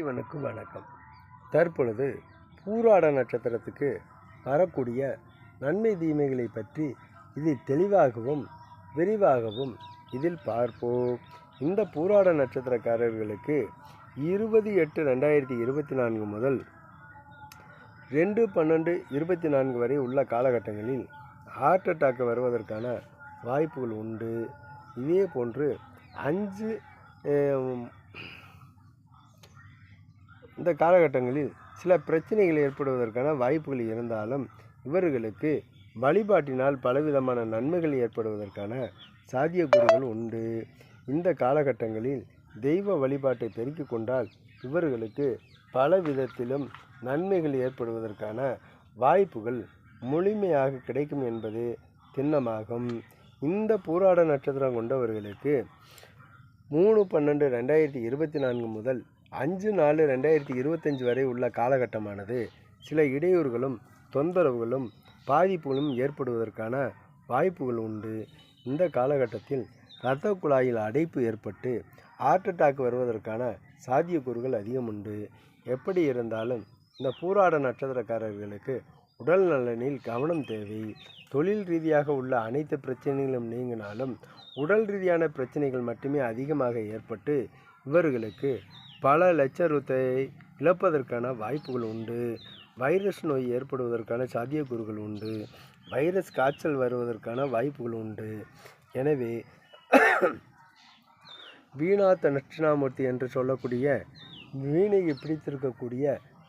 இவனுக்கு வணக்கம். தற்பொழுது பூராட நட்சத்திரத்துக்கு வரக்கூடிய நன்மை தீமைகளை பற்றி இதில் தெளிவாகவும் விரிவாகவும் இதில் பார்ப்போம். இந்த பூராட நட்சத்திரக்காரர்களுக்கு இருபது எட்டு ரெண்டாயிரத்தி இருபத்தி நான்கு முதல் ரெண்டு பன்னெண்டு இருபத்தி நான்கு வரை உள்ள காலகட்டங்களில் ஹார்ட் அட்டாக் வருவதற்கான வாய்ப்புகள் உண்டு. இதே போன்று அஞ்சு இந்த காலகட்டங்களில் சில பிரச்சனைகள் ஏற்படுவதற்கான வாய்ப்புகள் இருந்தாலும் இவர்களுக்கு வழிபாட்டினால் பலவிதமான நன்மைகள் ஏற்படுவதற்கான சாத்தியக்கூறுகள் உண்டு. இந்த காலகட்டங்களில் தெய்வ வழிபாட்டை பெருக்கிக் கொண்டால் இவர்களுக்கு பல விதத்திலும் நன்மைகள் ஏற்படுவதற்கான வாய்ப்புகள் முழுமையாக கிடைக்கும் என்பது திண்ணமாகும். இந்த பூராட நட்சத்திரம் கொண்டவர்களுக்கு மூணு பன்னெண்டு ரெண்டாயிரத்தி இருபத்தி நான்கு முதல் அஞ்சு நாலு ரெண்டாயிரத்தி இருபத்தஞ்சு வரை உள்ள காலகட்டமானது சில இடையூறுகளும் தொந்தரவுகளும் பாதிப்புகளும் ஏற்படுவதற்கான வாய்ப்புகள் உண்டு. இந்த காலகட்டத்தில் இரத்த குழாயில் அடைப்பு ஏற்பட்டு ஹார்ட் அட்டாக் வருவதற்கான சாத்தியக்கூறுகள் அதிகம் உண்டு. எப்படி இருந்தாலும் இந்த பூராட நட்சத்திரக்காரர்களுக்கு உடல் நலனில் கவனம் தேவை. தொழில் ரீதியாக உள்ள அனைத்து பிரச்சனைகளும் நீங்கினாலும் உடல் ரீதியான பிரச்சனைகள் மட்டுமே அதிகமாக ஏற்பட்டு இவர்களுக்கு பல லட்சத்தை இழப்பதற்கான வாய்ப்புகள் உண்டு. வைரஸ் நோய் ஏற்படுவதற்கான சாத்தியக்கூறுகள் உண்டு. வைரஸ் காய்ச்சல் வருவதற்கான வாய்ப்புகள் உண்டு. எனவே வீணாத்த தட்சிணாமூர்த்தி என்று சொல்லக்கூடிய வீணையை பிடித்திருக்கக்கூடிய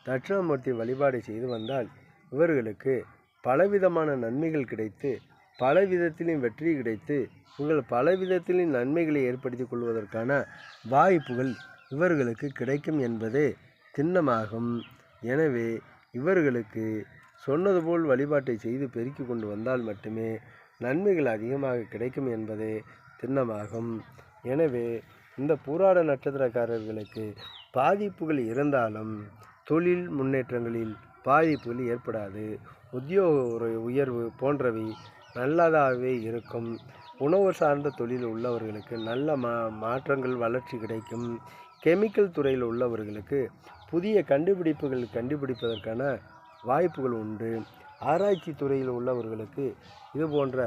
தட்சிணாமூர்த்தி வழிபாடு செய்து வந்தால் இவர்களுக்கு பலவிதமான நன்மைகள் கிடைத்து பல விதத்திலும் வெற்றி கிடைத்து உங்கள் பல விதத்திலும் நன்மைகளை ஏற்படுத்தி கொள்வதற்கான வாய்ப்புகள் இவர்களுக்கு கிடைக்கும் என்பதே திண்ணமாகும். எனவே இவர்களுக்கு சொன்னது போல் வழிபாட்டை செய்து பெருக்கி கொண்டு வந்தால் மட்டுமே நன்மைகள் அதிகமாக கிடைக்கும் என்பதே திண்ணமாகும். எனவே இந்த பூராட நட்சத்திரக்காரர்களுக்கு பாதிப்புகள் இருந்தாலும் தொழில் முன்னேற்றங்களில் பாதிப்புகள் ஏற்படாது. உத்தியோக உயர்வு போன்றவை நல்லதாகவே இருக்கும். உணவு சார்ந்த தொழில் உள்ளவர்களுக்கு நல்ல மா மாற்றங்கள் வளர்ச்சி கிடைக்கும். கெமிக்கல் துறையில் உள்ளவர்களுக்கு புதிய கண்டுபிடிப்புகள் கண்டுபிடிப்பதற்கான வாய்ப்புகள் உண்டு. ஆராய்ச்சி துறையில் உள்ளவர்களுக்கு இது போன்ற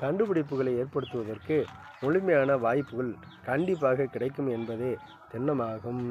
கண்டுபிடிப்புகளை ஏற்படுத்துவதற்கு முழுமையான வாய்ப்புகள் கண்டிப்பாக கிடைக்கும் என்பதே திண்ணமாகும்